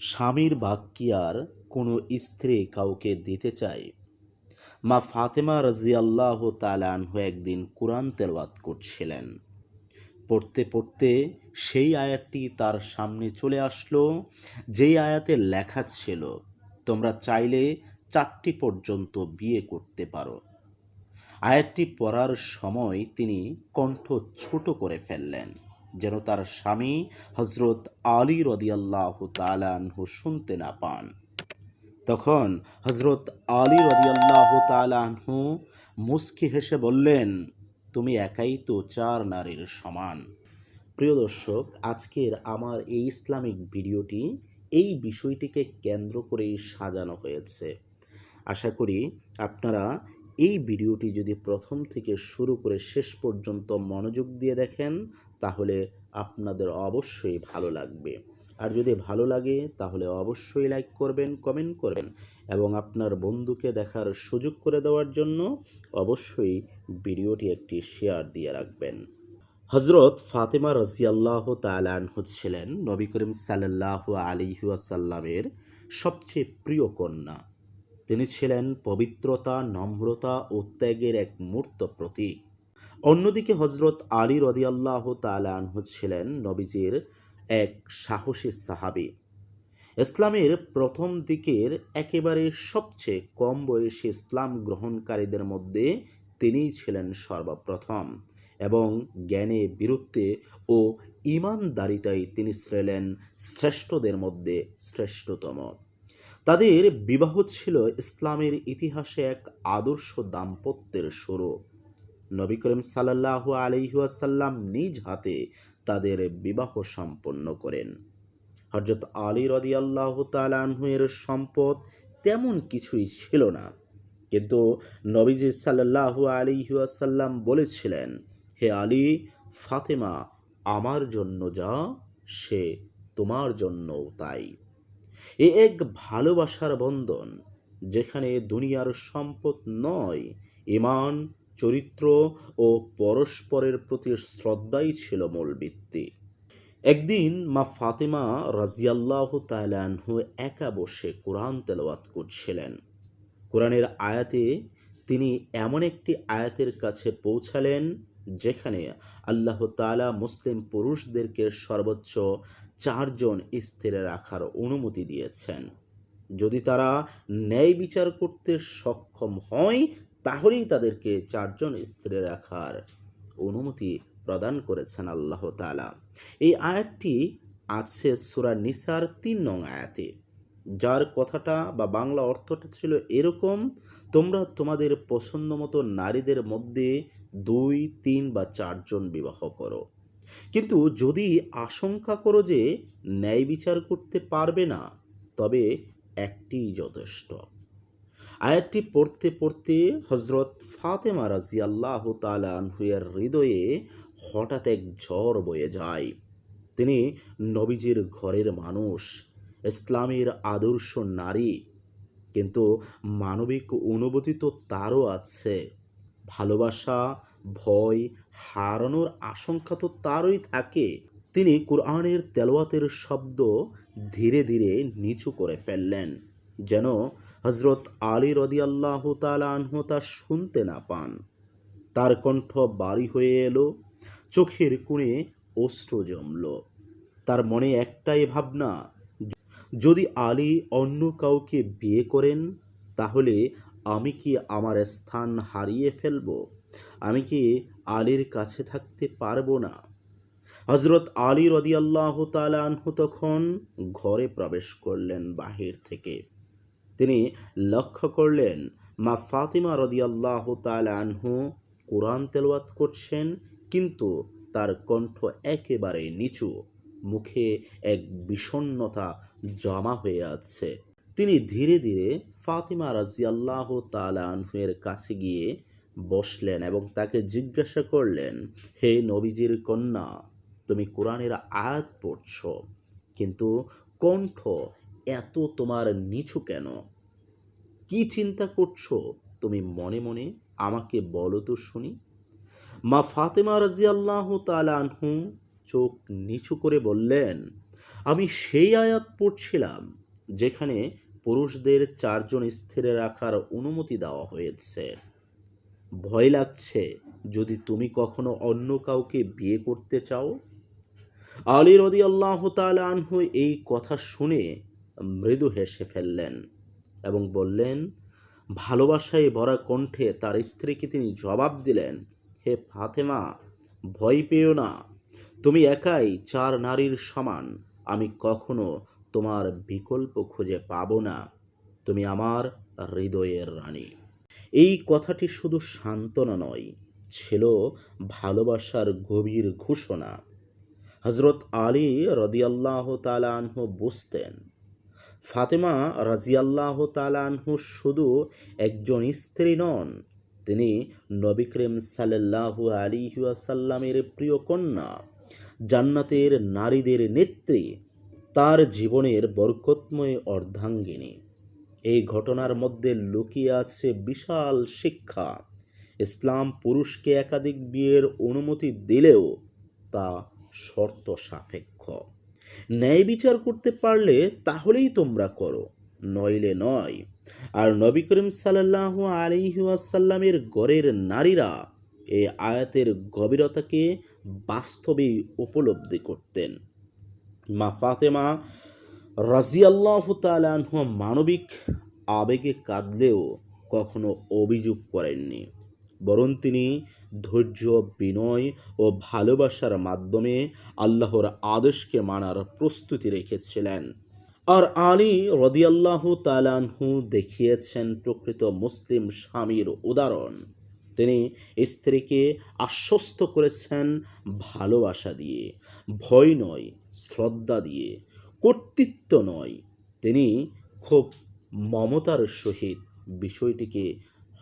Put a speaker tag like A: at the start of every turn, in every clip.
A: স্বামীর বাক্যি আর কোনো স্ত্রী কাউকে দিতে চায়। মা ফাতেমা রাজিয়াল্লাহ তালানহু একদিন কোরআন তেলওয়াত করছিলেন। পড়তে পড়তে সেই আয়াতটি তার সামনে চলে আসলো, যেই আয়াতে লেখা ছিল, তোমরা চাইলে চারটি পর্যন্ত বিয়ে করতে পারো। আয়াতটি পড়ার সময় তিনি কণ্ঠ ছোট করে ফেললেন। যেন তার স্বামী হজরত আলী রদিয়াল্লাহ তালানহু শুনতে না পান। তখন হজরত আলী রদিয়াল্লাহ তালানহু মুস্কি হেসে বললেন, তুমি একাই তো চার নারীর সমান। প্রিয় দর্শক, আজকের আমার এই ইসলামিক ভিডিওটি এই বিষয়টিকে কেন্দ্র করেই সাজানো হয়েছে। আশা করি আপনারা এই ভিডিওটি যদি প্রথম থেকে শুরু করে শেষ পর্যন্ত মনোযোগ দিয়ে দেখেন, তাহলে আপনাদের অবশ্যই ভালো লাগবে। আর যদি ভালো লাগে, তাহলে অবশ্যই লাইক করবেন, কমেন্ট করবেন এবং আপনার বন্ধুকে দেখার সুযোগ করে দেওয়ার জন্য অবশ্যই ভিডিওটি একটি শেয়ার দিয়ে রাখবেন। হজরত ফাতেমা রাজিয়াল্লাহ তালান হচ্ছিলেন নবী করিম সাল্লাহ আলিহাসাল্লামের সবচেয়ে প্রিয় কন্যা। তিনি ছিলেন পবিত্রতা, নম্রতা ও ত্যাগের এক মূর্ত প্রতীক। অন্যদিকে হজরত আলী রদিয়াল্লাহ তালান হচ্ছিলেন নবীজির এক সাহসী সাহাবি। ইসলামের প্রথম দিকের একেবারে সবচেয়ে কম বয়সী ইসলাম গ্রহণকারীদের মধ্যে তিনিই ছিলেন সর্বপ্রথম এবং জ্ঞানে বীরত্বে ও ইমানদারিতায় তিনি ছিলেন শ্রেষ্ঠদের মধ্যে শ্রেষ্ঠতম। তাদের বিবাহ ছিল ইসলামের ইতিহাসে এক আদর্শ দাম্পত্যের শুরু। নবী করিম সাল্লাহ আলিহাসাল্লাম নিজ হাতে তাদের বিবাহ সম্পন্ন করেন। হজরত আলী রদি আল্লাহ তালাহের সম্পদ তেমন কিছুই ছিল না। কিন্তু নবীজি সাল্লাহ আলিহাসাল্লাম বলেছিলেন, হে আলী, ফাতেমা, আমার জন্য যা, সে তোমার জন্যও তাই। এ এক ভালোবাসার বন্ধন যেখানে দুনিয়ার সম্পদ নয় ইমান চরিত্র ও পরস্পরের প্রতি শ্রদ্ধাই ছিল মূল ভিত্তি। একদিন মা ফাতেমা রাজিয়াল্লাহ তালানহু একা বসে কোরআন তেলাওয়াত করছিলেন। কোরআনের আয়াতে তিনি এমন একটি আয়াতের কাছে পৌঁছালেন যেখানে আল্লাহ তালা মুসলিম পুরুষদেরকে সর্বোচ্চ চারজন স্থিরে রাখার অনুমতি দিয়েছেন। যদি তারা ন্যায় বিচার করতে সক্ষম হয়, তাহলেই তাদেরকে চারজন স্থিরে রাখার অনুমতি প্রদান করেছেন আল্লাহ তালা এই আয়াতটি আছে সুরা নিসার তিন নং আয়াতে। যার কথাটা বা বাংলা অর্থটা ছিল এরকম, তোমরা তোমাদের পছন্দ মতো নারীদের মধ্যে দুই, তিন বা চারজন বিবাহ করো। কিন্তু যদি আশঙ্কা করো যে ন্যায় বিচার করতে পারবে না, তবে একটি যথেষ্ট। আয়াতটি পড়তে পড়তে হজরত ফাতেমা রাজি আল্লাহ তালানহুয়ের হৃদয়ে হঠাৎ এক ঝড় বয়ে যায়। তিনি নবীজির ঘরের মানুষ ইসলামের আদর্শ নারী। কিন্তু মানবিক অনুভূতি তো তারও আছে। ভালোবাসা, ভয়, হারানোর আশঙ্কা তো তারই থাকে। তিনি কোরআনের তেলোয়াতের শব্দ ধীরে ধীরে নিচু করে ফেললেন, যেন হজরত আলী রদিয়াল্লাহ তালাহ তা শুনতে না পান। তার কণ্ঠ বাড়ি হয়ে এলো, চোখের কোণে অস্ত্র জমল। তার মনে একটাই ভাবনা যদি আলী অন্য কাউকে বিয়ে করেন, তাহলে আমি কি আমার স্থান হারিয়ে ফেলব? আমি কি আলীর কাছে থাকতে পারব না? হজরত আলী রদিয়াল্লাহ তালাহু তখন ঘরে প্রবেশ করলেন বাহির থেকে। তিনি লক্ষ্য করলেন, মা ফাতিমা রদিয়াল্লাহ তালাহু কোরআন তেলওয়াত করছেন, কিন্তু তার কণ্ঠ একেবারে নিচু। মুখে এক বিষণ্নতা জমা হয়ে আছে। তিনি ধীরে ধীরে ফাতিমা রাজিয়াল্লাহ তালানহুয়ের কাছে গিয়ে বসলেন এবং তাকে জিজ্ঞাসা করলেন, হে নবীজির কন্যা, তুমি কোরআনের আয়াত পড়ছ, কিন্তু কণ্ঠ এত তোমার নিচু কেন? কি চিন্তা করছ? তুমি মনে মনে আমাকে বলো তো শুনি। মা ফাতেমা রাজিয়াল্লাহ তালানহু চোখ নিচু করে বললেন, আমি সেই আয়াত পড়ছিলাম যেখানে পুরুষদের চারজন স্থিরে রাখার অনুমতি দেওয়া হয়েছে। ভয় লাগছে যদি তুমি কখনো অন্য কাউকে বিয়ে করতে চাও? আলী রদি আল্লাহ আনহু এই কথা শুনে মৃদু হেসে ফেললেন এবং বললেন, ভালোবাসায় ভরা কণ্ঠে তার স্ত্রীকে তিনি জবাব দিলেন, হে ফাতেমা, ভয় পেও না। তুমি একাই চার নারীর সমান। আমি কখনো তোমার বিকল্প খুঁজে পাব না। তুমি আমার হৃদয়ের রানী। এই কথাটি শুধু সান্ত্বনা নয়, ছিল ভালোবাসার গভীর ঘোষণা। হজরত আলী রদিয়াল্লাহ তালানহু বুঝতেন, ফাতেমা রাজিয়াল্লাহ তালানহু শুধু একজন স্ত্রী নন, তিনি নবী করিম সাল্লাহু আলী সাল্লামের প্রিয় কন্যা। জান্নাতের নারীদের নেত্রী, তার জীবনের বরকতময় অর্ধাঙ্গিনী। এই ঘটনার মধ্যে লুকিয়ে আছে বিশাল শিক্ষা। ইসলাম পুরুষকে একাধিক বিয়ের অনুমতি দিলেও তা শর্ত সাপেক্ষ। ন্যায় বিচার করতে পারলে তাহলেই তোমরা করো, নইলে নয়। আর নবী করিম সাল্লাহ আলিহাসাল্লামের গড়ের নারীরা এই আয়াতের গভীরতাকে বাস্তবেই উপলব্ধি করতেন। মা ফাতেমা রাজিয়াল্লাহ তালাহ মানবিক আবেগে কাঁদলেও কখনো অভিযোগ করেননি। বরং তিনি ধৈর্য, বিনয় ও ভালোবাসার মাধ্যমে আল্লাহর আদেশকে মানার প্রস্তুতি রেখেছিলেন। আর আলী রদিয়াল্লাহ তালানহু দেখিয়েছেন প্রকৃত মুসলিম স্বামীর উদাহরণ। তিনি স্ত্রীকে আশ্বস্ত করেছেন ভালোবাসা দিয়ে, ভয় নয়, শ্রদ্ধা দিয়ে, কর্তৃত্ব নয়। তিনি খুব মমতার সহিত বিষয়টিকে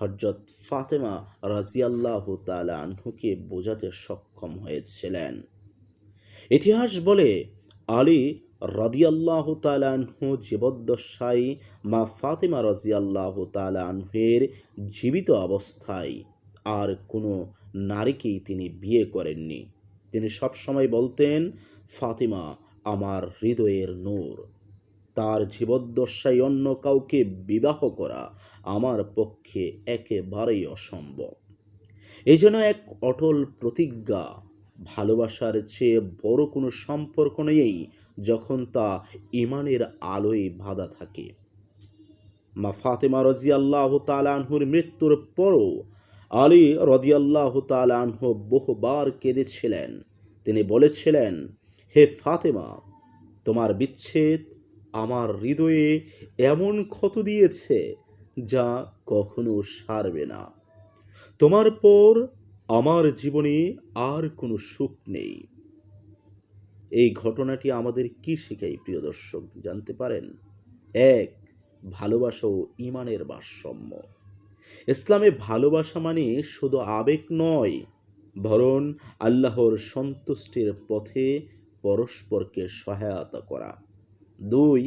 A: হজরত ফাতেমা রাজিয়াল্লাহ তালাহুকে বোঝাতে সক্ষম হয়েছিলেন। ইতিহাস বলে, আলী রদিয়াল্লাহ তালাহু জীবদ্দশাই মা ফাতেমা রাজিয়াল্লাহ তালাহের জীবিত অবস্থায় আর কোনো নারীকেই তিনি বিয়ে করেননি। তিনি সবসময় বলতেন, ফাতিমা, আমার হৃদয়ের নূর। তার জীবদ্দশায় অন্য কাউকে বিবাহ করা আমার পক্ষে একেবারেই অসম্ভব। এই জন্য এক অটল প্রতিজ্ঞা, ভালোবাসার চেয়ে বড় কোনো সম্পর্ক নেই যখন তা ইমানের আলোয় বাধা থাকে। মা ফাতেমা রাজিয়াল্লাহ তালানহুর মৃত্যুর পরও আলী রদিয়াল্লাহ তালানহ বহুবার কেঁদেছিলেন। তিনি বলেছিলেন, হে ফাতেমা, তোমার বিচ্ছেদ আমার হৃদয়ে এমন ক্ষত দিয়েছে যা কখনো সারবে না। তোমার পর আমার জীবনে আর কোনো সুখ নেই। এই ঘটনাটি আমাদের কি শেখাই প্রিয় দর্শক, জানতে পারেন? এক, ভালোবাসা ও ইমানের ভারসাম্য। ইসলামে ভালোবাসা মানে শুধু আবেগ নয়, বরং আল্লাহর সন্তুষ্টির পথে পরস্পরকে সহায়তা করা। দুই,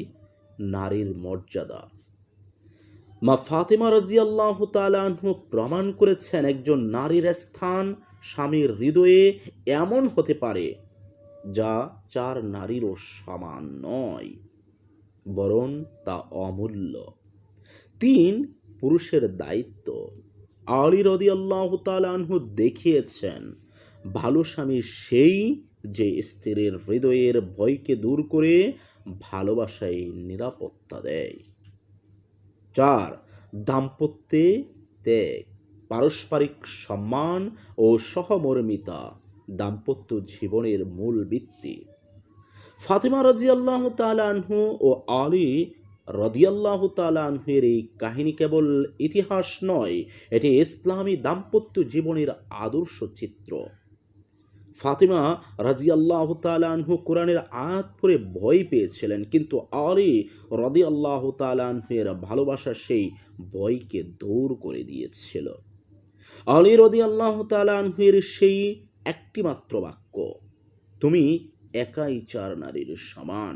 A: নারীর মর্যাদা। মা ফাতেমা রাজিয়াল্লাহ তালাহ প্রমাণ করেছেন একজন নারীর স্থান স্বামীর হৃদয়ে এমন হতে পারে যা চার নারীরও সমান নয়, বরং তা অমূল্য। তিন পুরুষের দায়িত্ব। আলী রদি আল্লাহ তালাহু দেখিয়েছেন, ভালো স্বামী সেই যে স্ত্রীর হৃদয়ের ভয়কে দূর করে ভালোবাসায় নিরাপত্তা দেয়। চার, দাম্পত্যে ত্যাগ, পারস্পরিক সম্মান ও সহমর্মিতা দাম্পত্য জীবনের মূল ভিত্তি। ফাতেমা রাজিয়াল্লাহ তালানহু ও আলী রদিয়াল্লাহ তালানহের এই কাহিনী কেবল ইতিহাস নয়, এটি ইসলামী দাম্পত্য জীবনের আদর্শ চিত্র। ফাতিমা রাজিয়াল্লাহ তালানহু কোরআনের আয়াত পরে ভয় পেয়েছিলেন, কিন্তু আরে রদি আল্লাহ তালানহের ভালোবাসা সেই ভয়কে দৌড় করে দিয়েছিল। আলী রদি আল্লাহ তালানহের সেই একটিমাত্র বাক্য, তুমি একাই চার নারীর সমান।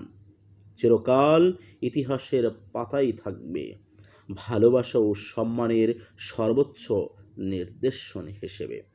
A: চিরকাল ইতিহাসের পাতাই থাকবে। ভালোবাসা ও সম্মানের সর্বোচ্চ নির্দেশন হিসেবে।